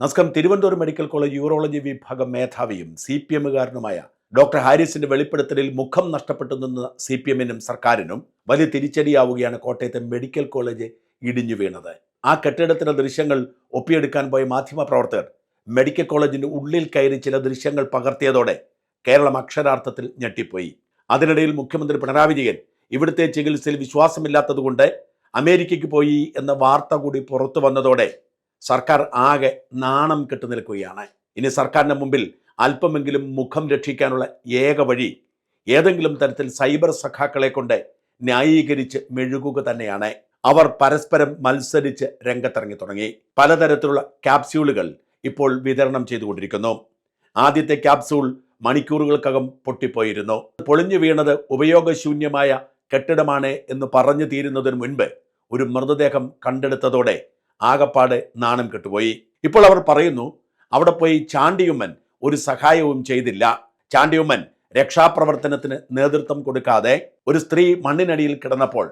നമസ്കാരം. Thiruvananthapuram medical college urology വിഭാഗം മേധാവിയും സി പി എമ്മുകാരനുമായ ഡോക്ടർ ഹാരിസിന്റെ വെളിപ്പെടുത്തലിൽ മുഖം നഷ്ടപ്പെട്ടു നിന്ന സി പി എമ്മിനും സർക്കാരിനും വലിയ തിരിച്ചടിയാവുകയാണ് കോട്ടയത്തെ മെഡിക്കൽ കോളേജ് ഇടിഞ്ഞു വീണത്. ആ കെട്ടിടത്തിന്റെ ദൃശ്യങ്ങൾ ഒപ്പിയെടുക്കാൻ പോയ മാധ്യമപ്രവർത്തകർ മെഡിക്കൽ കോളേജിന്റെ ഉള്ളിൽ കയറി ചില ദൃശ്യങ്ങൾ പകർത്തിയതോടെ കേരളം അക്ഷരാർത്ഥത്തിൽ ഞെട്ടിപ്പോയി. അതിനിടയിൽ മുഖ്യമന്ത്രി പിണറായി വിജയൻ ഇവിടുത്തെ ചികിത്സയിൽ വിശ്വാസമില്ലാത്തതുകൊണ്ട് അമേരിക്കയ്ക്ക് പോയി എന്ന വാർത്ത കൂടി പുറത്തു വന്നതോടെ സർക്കാർ ആകെ നാണം കെട്ടു നിൽക്കുകയാണ്. ഇനി സർക്കാരിന്റെ മുമ്പിൽ അല്പമെങ്കിലും മുഖം രക്ഷിക്കാനുള്ള ഏക വഴി ഏതെങ്കിലും തരത്തിൽ സൈബർ സഖാക്കളെ കൊണ്ട് ന്യായീകരിച്ച് മെഴുകുക തന്നെയാണ്. അവർ പരസ്പരം മത്സരിച്ച് രംഗത്തിറങ്ങി തുടങ്ങി. പലതരത്തിലുള്ള ക്യാപ്സ്യൂളുകൾ ഇപ്പോൾ വിതരണം ചെയ്തുകൊണ്ടിരിക്കുന്നു. ആദ്യത്തെ ക്യാപ്സ്യൂൾ മണിക്കൂറുകൾക്കകം പൊട്ടിപ്പോയിരുന്നു. പൊളിഞ്ഞു വീണത് ഉപയോഗശൂന്യമായ കെട്ടിടമാണ് എന്ന് പറഞ്ഞു തീരുന്നതിന് മുൻപ് ഒരു മൃതദേഹം കണ്ടെടുത്തതോടെ ആകപ്പാട് നാണം കെട്ടുപോയി. ഇപ്പോൾ അവർ പറയുന്നു അവിടെ പോയി ചാണ്ടിയുമ്മൻ ഒരു സഹായവും ചെയ്തില്ല. ചാണ്ടിയുമ്മൻ രക്ഷാപ്രവർത്തനത്തിന് നേതൃത്വം കൊടുക്കാതെ ഒരു സ്ത്രീ മണ്ണിനടിയിൽ കിടന്നപ്പോൾ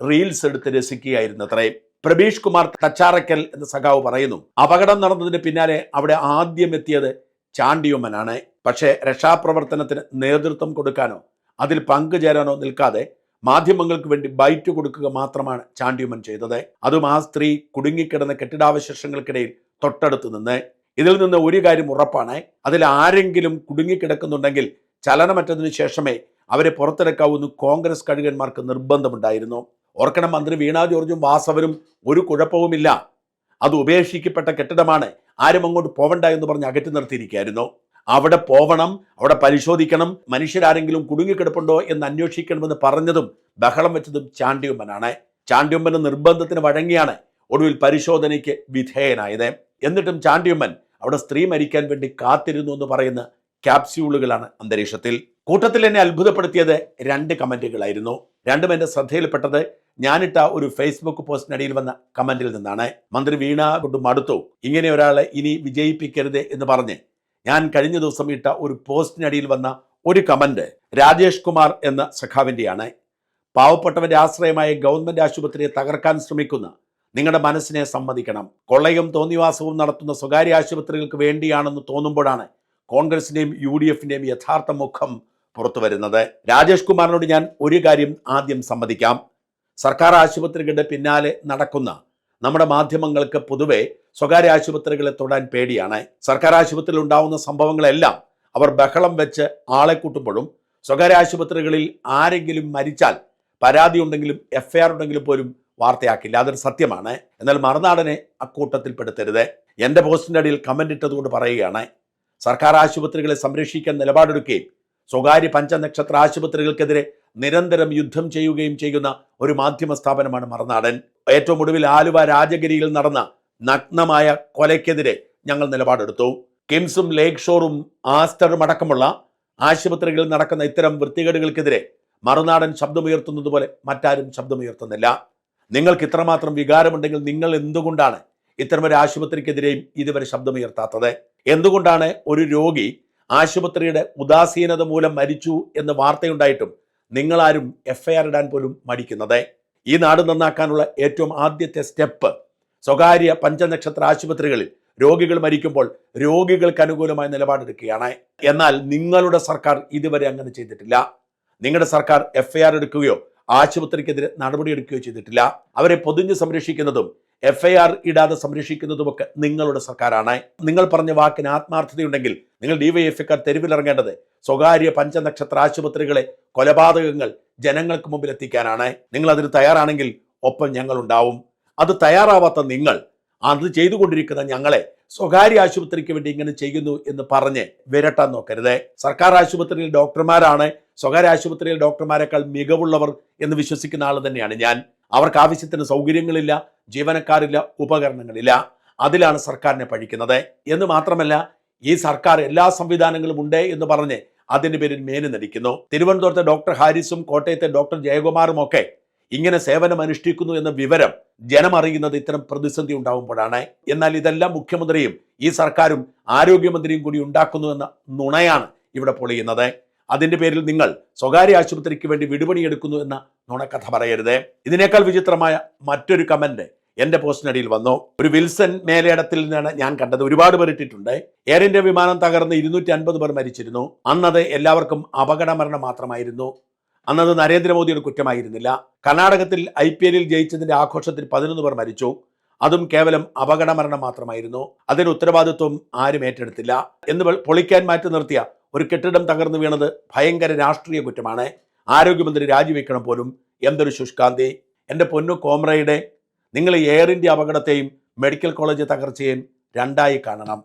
റീൽസ് എടുത്ത് രസിക്കുകയായിരുന്നു അത്രയും പ്രബീഷ് കുമാർ തച്ചാറക്കൽ എന്ന സഖാവ് പറയുന്നു അപകടം നടന്നതിന് പിന്നാലെ അവിടെ ആദ്യം എത്തിയത് ചാണ്ടിയുമ്മനാണ്. പക്ഷേ രക്ഷാപ്രവർത്തനത്തിന് നേതൃത്വം കൊടുക്കാനോ അതിൽ പങ്കുചേരാനോ നിൽക്കാതെ മാധ്യമങ്ങൾക്ക് വേണ്ടി ബൈറ്റ് കൊടുക്കുക മാത്രമാണ് ചാണ്ടിയുമൻ ചെയ്തത്. അതും ആ സ്ത്രീ കുടുങ്ങിക്കിടന്ന കെട്ടിടാവശേഷങ്ങൾക്കിടയിൽ തൊട്ടടുത്ത് നിന്ന്. ഇതിൽ നിന്ന് ഒരു കാര്യം ഉറപ്പാണ്. അതിൽ ആരെങ്കിലും കുടുങ്ങിക്കിടക്കുന്നുണ്ടെങ്കിൽ ചലനമറ്റതിന് ശേഷമേ അവരെ പുറത്തിറക്കാവൂന്ന് കോൺഗ്രസ് കഴുകന്മാർക്ക് നിർബന്ധമുണ്ടായിരുന്നു. ഓർക്കണം മന്ത്രി വീണ ജോർജും വാസവനും ഒരു കുഴപ്പവുമില്ല. അത് ഉപേക്ഷിക്കപ്പെട്ട കെട്ടിടമാണ്. ആരും അങ്ങോട്ട് പോവണ്ട എന്ന് പറഞ്ഞ് അകറ്റി നിർത്തിയിരിക്കുകയായിരുന്നു. അവിടെ പോവണം അവിടെ പരിശോധിക്കണം മനുഷ്യരാരെങ്കിലും കുടുങ്ങിക്കിടപ്പുണ്ടോ എന്ന് അന്വേഷിക്കണമെന്ന് പറഞ്ഞതും ബഹളം വെച്ചതും ചാണ്ടിയുമ്മനാണ് ചാണ്ടിയുമ്മൻ നിർബന്ധത്തിന് വഴങ്ങിയാണ് ഒടുവിൽ പരിശോധനയ്ക്ക് വിധേയനായത്. എന്നിട്ടും ചാണ്ടിയുമ്മൻ അവിടെ സ്ത്രീ മരിക്കാൻ വേണ്ടി കാത്തിരുന്നു എന്ന് പറയുന്ന ക്യാപ്സ്യൂളുകളാണ് അന്തരീക്ഷത്തിൽ. കൂട്ടത്തിൽ എന്നെ അത്ഭുതപ്പെടുത്തിയത് രണ്ട് കമന്റുകളായിരുന്നു രണ്ടും എന്റെ ശ്രദ്ധയിൽപ്പെട്ടത് ഞാനിട്ട ഒരു ഫേസ്ബുക്ക് പോസ്റ്റിനടിയിൽ വന്ന കമന്റിൽ നിന്നാണ്. മന്ത്രി വീണ കൊണ്ട് മടുത്തു. ഇങ്ങനെ ഒരാളെ ഇനി വിജയിപ്പിക്കരുത് എന്ന് പറഞ്ഞ് ഞാൻ കഴിഞ്ഞ ദിവസം ഇട്ട ഒരു പോസ്റ്റിനടിയിൽ വന്ന ഒരു കമന്റ് രാജേഷ് കുമാർ എന്ന സഖാവിന്റെയാണ് പാവപ്പെട്ടവന്റെ ആശ്രയമായ ഗവൺമെന്റ് ആശുപത്രിയെ തകർക്കാൻ ശ്രമിക്കുന്ന നിങ്ങളുടെ മനസ്സിനെ സമ്മതിക്കണം. കൊള്ളയും തോന്നിവാസവും നടത്തുന്ന സ്വകാര്യ ആശുപത്രികൾക്ക് വേണ്ടിയാണെന്ന് തോന്നുമ്പോഴാണ് കോൺഗ്രസിന്റെയും യു ഡി എഫിന്റെയും യഥാർത്ഥ മുഖം പുറത്തു വരുന്നത്. രാജേഷ് കുമാറിനോട് ഞാൻ ഒരു കാര്യം ആദ്യം സമ്മതിക്കാം. സർക്കാർ ആശുപത്രികളുടെ പിന്നാലെ നടക്കുന്ന നമ്മുടെ മാധ്യമങ്ങൾക്ക് പൊതുവെ സ്വകാര്യ ആശുപത്രികളെ തൊടാൻ പേടിയാണ്. സർക്കാർ ആശുപത്രിയിൽ ഉണ്ടാവുന്ന സംഭവങ്ങളെല്ലാം അവർ ബഹളം വെച്ച് ആളെ കൂട്ടുമ്പോഴും സ്വകാര്യ ആശുപത്രികളിൽ ആരെങ്കിലും മരിച്ചാൽ പരാതി ഉണ്ടെങ്കിലും എഫ് ഐ ആർ ഉണ്ടെങ്കിലും പോലും വാർത്തയാക്കില്ല. അതൊരു സത്യമാണ്. എന്നാൽ മറുനാടനെ അക്കൂട്ടത്തിൽപ്പെടുത്തരുത് എന്റെ പോസ്റ്റിന്റെ അടിയിൽ കമന്റ് ഇട്ടതുകൊണ്ട് പറയുകയാണ് സർക്കാർ ആശുപത്രികളെ സംരക്ഷിക്കാൻ നിലപാടെടുക്കുകയും സ്വകാര്യ പഞ്ചനക്ഷത്ര ആശുപത്രികൾക്കെതിരെ നിരന്തരം യുദ്ധം ചെയ്യുകയും ചെയ്യുന്ന ഒരു മാധ്യമ സ്ഥാപനമാണ് മറുനാടൻ. ഏറ്റവും ഒടുവിൽ ആലുവ രാജഗിരിയിൽ നടന്ന നഗ്നമായ കൊലയ്ക്കെതിരെ ഞങ്ങൾ നിലപാടെടുത്തു. കിംസും ലേക്ക് ഷോറും ആസ്റ്ററും അടക്കമുള്ള ആശുപത്രികളിൽ നടക്കുന്ന ഇത്തരം വൃത്തികേടുകൾക്കെതിരെ മറുനാടൻ ശബ്ദമുയർത്തുന്നത് പോലെ മറ്റാരും ശബ്ദമുയർത്തുന്നില്ല. നിങ്ങൾക്ക് ഇത്രമാത്രം വികാരമുണ്ടെങ്കിൽ നിങ്ങൾ എന്തുകൊണ്ടാണ് ഇത്തരമൊരു ആശുപത്രിക്കെതിരെയും ഇതുവരെ ശബ്ദമുയർത്താത്തത്? എന്തുകൊണ്ടാണ് ഒരു രോഗി ആശുപത്രിയുടെ ഉദാസീനത മൂലം മരിച്ചു എന്ന് വാർത്തയുണ്ടായിട്ടും നിങ്ങളാരും എഫ് ഐ ആർ ഇടാൻ പോലും മടിക്കുന്നത്? ഈ നാട് നന്നാക്കാനുള്ള ഏറ്റവും ആദ്യത്തെ സ്റ്റെപ്പ് സ്വകാര്യ പഞ്ചനക്ഷത്ര ആശുപത്രികളിൽ രോഗികൾ മരിക്കുമ്പോൾ രോഗികൾക്ക് അനുകൂലമായ നിലപാടെടുക്കുകയാണ്. എന്നാൽ നിങ്ങളുടെ സർക്കാർ ഇതുവരെ അങ്ങനെ ചെയ്തിട്ടില്ല. നിങ്ങളുടെ സർക്കാർ എഫ് എടുക്കുകയോ ആശുപത്രിക്കെതിരെ നടപടിയെടുക്കുകയോ ചെയ്തിട്ടില്ല. അവരെ പൊതിഞ്ഞ് സംരക്ഷിക്കുന്നതും എഫ് ഐ ആർ ഇടാതെ സംരക്ഷിക്കുന്നതുമൊക്കെ നിങ്ങളുടെ സർക്കാരാണ്. നിങ്ങൾ പറഞ്ഞ വാക്കിന് ആത്മാർത്ഥതയുണ്ടെങ്കിൽ നിങ്ങൾ ഡിവൈഎഫ്ഐക്കാർ തെരുവിലിറങ്ങേണ്ടത് സ്വകാര്യ പഞ്ചനക്ഷത്ര ആശുപത്രികളെ കൊലപാതകങ്ങൾ ജനങ്ങൾക്ക് മുമ്പിൽ എത്തിക്കാനാണ്. നിങ്ങൾ അതിന് തയ്യാറാണെങ്കിൽ ഒപ്പം ഞങ്ങൾ ഉണ്ടാവും അത് തയ്യാറാവാത്ത നിങ്ങൾ അത് ചെയ്തുകൊണ്ടിരിക്കുന്ന ഞങ്ങളെ സ്വകാര്യ ആശുപത്രിക്ക് വേണ്ടി ഇങ്ങനെ ചെയ്യുന്നു എന്ന് പറഞ്ഞ് വിരട്ടാൻ നോക്കരുത്. സർക്കാർ ആശുപത്രിയിൽ ഡോക്ടർമാരാണ്. സ്വകാര്യ ആശുപത്രിയിൽ ഡോക്ടർമാരെക്കാൾ മികവുള്ളവർ എന്ന് വിശ്വസിക്കുന്ന ആൾ തന്നെയാണ് ഞാൻ. അവർക്ക് ആവശ്യത്തിന് സൗകര്യങ്ങളില്ല ജീവനക്കാരില്ല ഉപകരണങ്ങളില്ല. അതിലാണ് സർക്കാരിനെ പഴിക്കുന്നത് എന്ന് മാത്രമല്ല ഈ സർക്കാർ എല്ലാ സംവിധാനങ്ങളും ഉണ്ട് എന്ന് പറഞ്ഞ് അതിന്റെ പേരിൽ മേന് നടിക്കുന്നു. തിരുവനന്തപുരത്തെ ഡോക്ടർ ഹാരിസും കോട്ടയത്തെ ഡോക്ടർ ജയകുമാറും ഒക്കെ ഇങ്ങനെ സേവനം അനുഷ്ഠിക്കുന്നു എന്ന വിവരം ജനം അറിയുന്നത് ഇത്തരം പ്രതിസന്ധി ഉണ്ടാവുമ്പോഴാണ്. എന്നാൽ ഇതെല്ലാം മുഖ്യമന്ത്രിയും ഈ സർക്കാരും ആരോഗ്യമന്ത്രിയും കൂടി ഉണ്ടാക്കുന്നു എന്ന നുണയാണ് ഇവിടെ പൊളിയുന്നത്. അതിന്റെ പേരിൽ നിങ്ങൾ സ്വകാര്യ ആശുപത്രിക്ക് വേണ്ടി വിടുപണിയെടുക്കുന്നു എന്ന നുണക്കഥ പറയരുത്. ഇതിനേക്കാൾ വിചിത്രമായ മറ്റൊരു കമന്റ് എന്റെ പോസ്റ്റിനടിയിൽ വന്നു. ഒരു വിൽസൺ മേലേടത്തിൽ നിന്നാണ് ഞാൻ കണ്ടത്. ഒരുപാട് പേർ ഇട്ടിട്ടുണ്ട്. എയർ ഇന്ത്യ വിമാനം തകർന്ന് ഇരുന്നൂറ്റി അൻപത് പേർ മരിച്ചിരുന്നു. അന്നത് എല്ലാവർക്കും അപകട മരണം മാത്രമായിരുന്നു. അന്നത് നരേന്ദ്രമോദിയുടെ കുറ്റമായിരുന്നില്ല. കർണാടകത്തിൽ ഐ പി എല്ലിൽ ജയിച്ചതിന്റെ ആഘോഷത്തിൽ പതിനൊന്ന് പേർ മരിച്ചു. അതും കേവലം അപകട മരണം മാത്രമായിരുന്നു. അതിന് ഉത്തരവാദിത്വം ആരും ഏറ്റെടുത്തില്ല. എന്ന് പൊളിക്കാൻ മാറ്റി നിർത്തിയ ഒരു കെട്ടിടം തകർന്നു വീണത് ഭയങ്കര രാഷ്ട്രീയ കുറ്റമാണ്. ആരോഗ്യമന്ത്രി രാജിവെക്കണം പോലും. എന്തൊരു ശുഷ്കാന്തി. എന്റെ പൊന്നു കോമ്രയുടെ നിങ്ങൾ എയർ ഇന്ത്യ അപകടത്തെയും മെഡിക്കൽ കോളേജ് തകർച്ചയെയും രണ്ടായി കാണണം.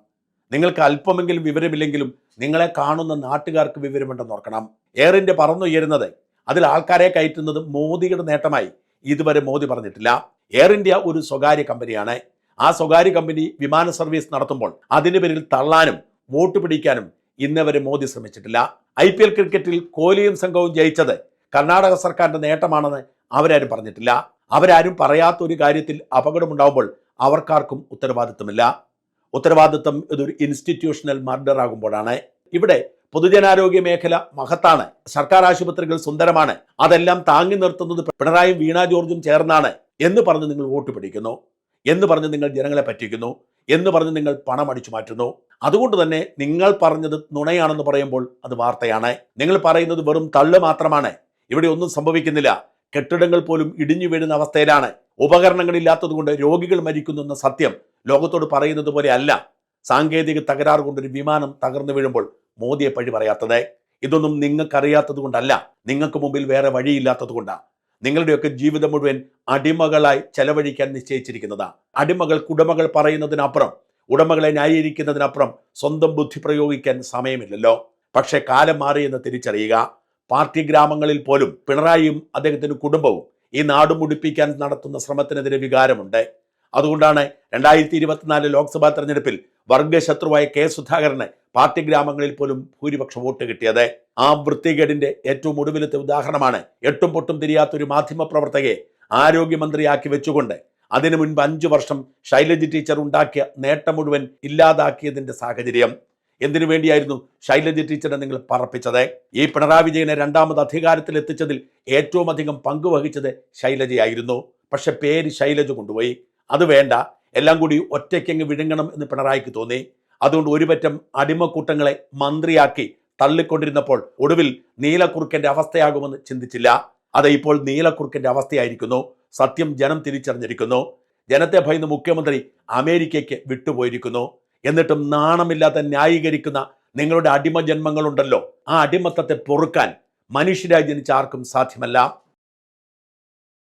നിങ്ങൾക്ക് അല്പമെങ്കിലും വിവരമില്ലെങ്കിലും നിങ്ങളെ കാണുന്ന നാട്ടുകാർക്ക് വിവരമുണ്ടെന്ന് ഓർക്കണം. എയർ ഇന്ത്യ പറന്നുയരുന്നത് അതിൽ ആൾക്കാരെ കയറ്റുന്നത് മോദിയുടെ നേട്ടമായി. ഇതുവരെ മോദി പറഞ്ഞിട്ടില്ല. എയർ ഇന്ത്യ ഒരു സ്വകാര്യ കമ്പനിയാണ്. ആ സ്വകാര്യ കമ്പനി വിമാന സർവീസ് നടത്തുമ്പോൾ അതിന് പേരിൽ തള്ളാനും വോട്ട് പിടിക്കാനും ഇന്നവരെ മോദി ശ്രമിച്ചിട്ടില്ല. ഐ പി എൽ ക്രിക്കറ്റിൽ കോഹ്ലിയും സംഘവും ജയിച്ചത് കർണാടക സർക്കാരിന്റെ നേട്ടമാണെന്ന് അവരാരും പറഞ്ഞിട്ടില്ല. അവരാരും പറയാത്ത ഒരു കാര്യത്തിൽ അപകടമുണ്ടാവുമ്പോൾ അവർക്കാർക്കും ഉത്തരവാദിത്തമില്ല. ഉത്തരവാദിത്തം ഇതൊരു ഇൻസ്റ്റിറ്റ്യൂഷണൽ മർഡർ ആകുമ്പോഴാണ്. ഇവിടെ പൊതുജനാരോഗ്യ മേഖല മഹത്താണ്. സർക്കാർ ആശുപത്രികൾ സുന്ദരമാണ്. അതെല്ലാം താങ്ങി നിർത്തുന്നത് പിണറായും വീണ ജോർജും ചേർന്നാണ് എന്ന് പറഞ്ഞ് നിങ്ങൾ വോട്ട് പിടിക്കുന്നു. എന്ന് പറഞ്ഞ് നിങ്ങൾ ജനങ്ങളെ പറ്റിക്കുന്നു. എന്ന് പറഞ്ഞ് നിങ്ങൾ പണം അടിച്ചു മാറ്റുന്നു. അതുകൊണ്ട് തന്നെ നിങ്ങൾ പറഞ്ഞത് നുണയാണെന്ന് പറയുമ്പോൾ അത് വാർത്തയാണ്. നിങ്ങൾ പറയുന്നത് വെറും തള്ളു മാത്രമാണ്. ഇവിടെ ഒന്നും സംഭവിക്കുന്നില്ല. കെട്ടിടങ്ങൾ പോലും ഇടിഞ്ഞു വീഴുന്ന അവസ്ഥയിലാണ്. ഉപകരണങ്ങളില്ലാത്തതുകൊണ്ട് രോഗികൾ മരിക്കുന്നു എന്ന സത്യം ലോകത്തോട് പറയുന്നത് പോലെ അല്ല. സാങ്കേതിക തകരാറ് കൊണ്ടൊരു വിമാനം തകർന്നു വീഴുമ്പോൾ മോദിയെ പഴി പറയാത്തത്. ഇതൊന്നും നിങ്ങൾക്കറിയാത്തത് കൊണ്ടല്ല. നിങ്ങൾക്ക് മുമ്പിൽ വേറെ വഴിയില്ലാത്തത് കൊണ്ടാണ് നിങ്ങളുടെയൊക്കെ ജീവിതം മുഴുവൻ അടിമകളായി ചെലവഴിക്കാൻ നിശ്ചയിച്ചിരിക്കുന്നതാ. അടിമകൾ കുടമകൾ പറയുന്നതിനപ്പുറം ഉടമകളെ ന്യായീകരിക്കുന്നതിനപ്പുറം സ്വന്തം ബുദ്ധി പ്രയോഗിക്കാൻ സമയമില്ലല്ലോ. പക്ഷേ കാലം മാറിയെന്ന് തിരിച്ചറിയുക. പാർട്ടി ഗ്രാമങ്ങളിൽ പോലും പിണറായിയും അദ്ദേഹത്തിന്റെ കുടുംബവും ഈ നാട് മുടിപ്പിക്കാൻ നടത്തുന്ന ശ്രമത്തിനെതിരെ വികാരമുണ്ട്. അതുകൊണ്ടാണ് രണ്ടായിരത്തി ഇരുപത്തിനാല് ലോക്സഭാ തെരഞ്ഞെടുപ്പിൽ വർഗശത്രുവായ കെ സുധാകരന് പാർട്ടി ഗ്രാമങ്ങളിൽ പോലും ഭൂരിപക്ഷം വോട്ട് കിട്ടിയത്. ആ വൃത്തികേടിന്റെ ഏറ്റവും ഒടുവിലത്തെ ഉദാഹരണമാണ് എട്ടും പൊട്ടും തിരിയാത്ത ഒരു മാധ്യമ പ്രവർത്തകയെ ആരോഗ്യമന്ത്രിയാക്കി വെച്ചുകൊണ്ട് അതിനു മുൻപ് അഞ്ചു വർഷം ശൈലജ ടീച്ചർ ഉണ്ടാക്കിയ നേട്ടം മുഴുവൻ ഇല്ലാതാക്കിയതിന്റെ സാഹചര്യം. എന്തിനു വേണ്ടിയായിരുന്നു ശൈലജ ടീച്ചറെ നിങ്ങൾ പറപ്പിച്ചത്? ഈ പിണറായി വിജയനെ രണ്ടാമത് അധികാരത്തിൽ എത്തിച്ചതിൽ ഏറ്റവും അധികം പങ്കുവഹിച്ചത് ശൈലജയായിരുന്നു. പക്ഷെ പേര് ശൈലജ കൊണ്ടുപോയി. അത് വേണ്ട. എല്ലാം കൂടി ഒറ്റയ്ക്കങ്ങ് വിഴുങ്ങണം എന്ന് പിണറായിക്ക് തോന്നി. അതുകൊണ്ട് ഒരുപറ്റം അടിമക്കൂട്ടങ്ങളെ മന്ത്രിയാക്കി തള്ളിക്കൊണ്ടിരുന്നപ്പോൾ ഒടുവിൽ നീലക്കുറുക്കന്റെ അവസ്ഥയാകുമെന്ന് ചിന്തിച്ചില്ല. അത് ഇപ്പോൾ നീലക്കുറുക്കന്റെ അവസ്ഥയായിരിക്കുന്നു. സത്യം ജനം തിരിച്ചറിഞ്ഞിരിക്കുന്നു. ജനത്തെ ഭയന്ന് മുഖ്യമന്ത്രി അമേരിക്കയ്ക്ക് വിട്ടുപോയിരിക്കുന്നു. എന്നിട്ടും നാണമില്ലാതെ ന്യായീകരിക്കുന്ന നിങ്ങളുടെ അടിമ ജന്മങ്ങളുണ്ടല്ലോ. ആ അടിമത്തത്തെ പൊറുക്കാൻ മനുഷ്യരായി ജനിച്ച ആർക്കും സാധ്യമല്ല.